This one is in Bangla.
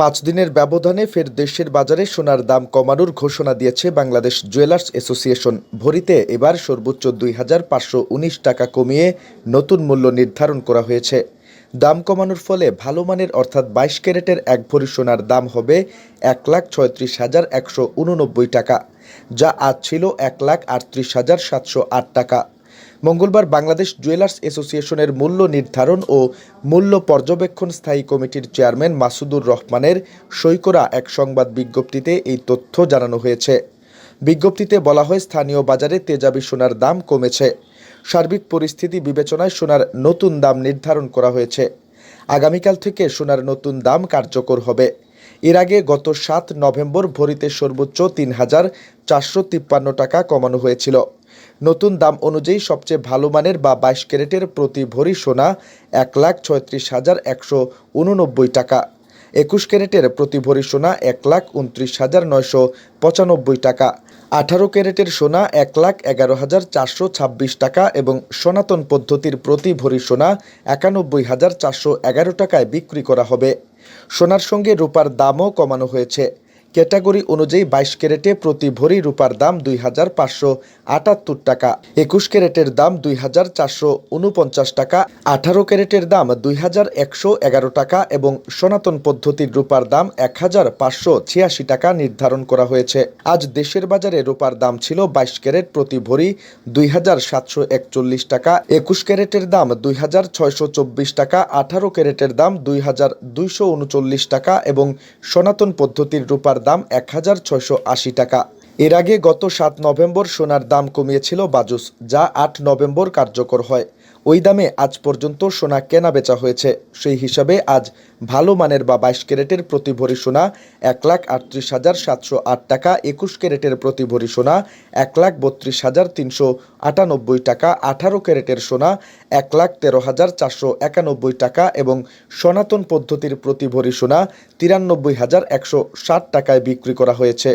পাঁচ দিনের ব্যবধানে ফের দেশের বাজারে সোনার দাম কমানোর ঘোষণা দিয়েছে বাংলাদেশ জুয়েলার্স অ্যাসোসিয়েশন। ভরিতে এবার সর্বোচ্চ দুই হাজার পাঁচশো উনিশ টাকা কমিয়ে নতুন মূল্য নির্ধারণ করা হয়েছে। দাম কমানোর ফলে ভালো মানের অর্থাৎ বাইশ ক্যারেটের এক ভরি সোনার দাম হবে এক লাখ ছয়ত্রিশ হাজার একশো উননব্বই টাকা, যা আজ ছিল এক লাখ আটত্রিশ হাজার সাতশো আট টাকা। মঙ্গলবার বাংলাদেশ জুয়েলার্স অ্যাসোসিয়েশনের মূল্য নির্ধারণ ও মূল্য পর্যবেক্ষণ স্থায়ী কমিটির চেয়ারম্যান মাসুদুর রহমানের সই করা এক সংবাদ বিজ্ঞপ্তিতে এই তথ্য জানানো হয়েছে। বিজ্ঞপ্তিতে বলা হয়, স্থানীয় বাজারে তেজাবি সোনার দাম কমেছে। সার্বিক পরিস্থিতি বিবেচনায় সোনার নতুন দাম নির্ধারণ করা হয়েছে। আগামীকাল থেকে সোনার নতুন দাম কার্যকর হবে। এর আগে গত সাত নভেম্বর ভরিতে সর্বোচ্চ তিন হাজার চারশো তিপ্পান্ন টাকা কমানো হয়েছিল। নতুন দাম অনুযায়ী সবচেয়ে ভালো মানের বা বাইশ ক্যারেটের প্রতি ভরি সোনা এক লাখ ছয়ত্রিশ হাজার একশো উননব্বই টাকা। একুশ ক্যারেটের প্রতি ভরি সোনা এক লাখ উনত্রিশ হাজার নয়শো পঁচানব্বই টাকা। আঠারো ক্যারেটের সোনা এক লাখ এগারো হাজার চারশো ছাব্বিশ টাকা এবং সনাতন পদ্ধতির প্রতি ভরি সোনা একানব্বই হাজার চারশো এগারো টাকায় বিক্রি করা হবে। সোনার সঙ্গে রূপার দামও কমানো হয়েছে। ক্যাটাগরি অনুযায়ী বাইশ ক্যারেটে প্রতি ভরি রূপার দাম দুই হাজার পাঁচশো আটাত্তর টাকা। একুশ ক্যারেটের দাম দুই হাজার চারশো উনপঞ্চাশ টাকা। আঠারো ক্যারেটের দাম দুই হাজার একশো এগারো টাকা এবং সনাতন পদ্ধতির রূপার দাম এক হাজার পাঁচশো ছিয়াশি টাকা নির্ধারণ করা হয়েছে। আজ দেশের বাজারে রূপার দাম ছিল বাইশ ক্যারেট প্রতি ভরি দুই হাজার সাতশো একচল্লিশ টাকা। একুশ ক্যারেটের দাম দুই হাজার ছয়শো চব্বিশ টাকা। আঠারো ক্যারেটের দাম দুই হাজার দুইশো উনচল্লিশ টাকা এবং সনাতন পদ্ধতির রূপার দাম এক হাজার ছয়শো আশি টাকা। এর আগে গত সাত নভেম্বর সোনার দাম কমিয়েছিল বাজুস, যা আট নভেম্বর কার্যকর হয়। ওই দামে আজ পর্যন্ত সোনা কেনা বেচা হয়েছে। সেই হিসাবে আজ ভালো মানের বা বাইশ ক্যারেটের প্রতি ভরি সোনা এক লাখ আটত্রিশ হাজার সাতশো আট টাকা, একুশ ক্যারেটের প্রতি ভরি সোনা এক লাখ বত্রিশ হাজার তিনশো আটানব্বই টাকা, আঠারো ক্যারেটের সোনা এক লাখ তেরো হাজার চারশো একানব্বই টাকা এবং সনাতন পদ্ধতির প্রতি ভরি সোনা তিরানব্বই হাজার একশো ষাট টাকায় বিক্রি করা হয়েছে।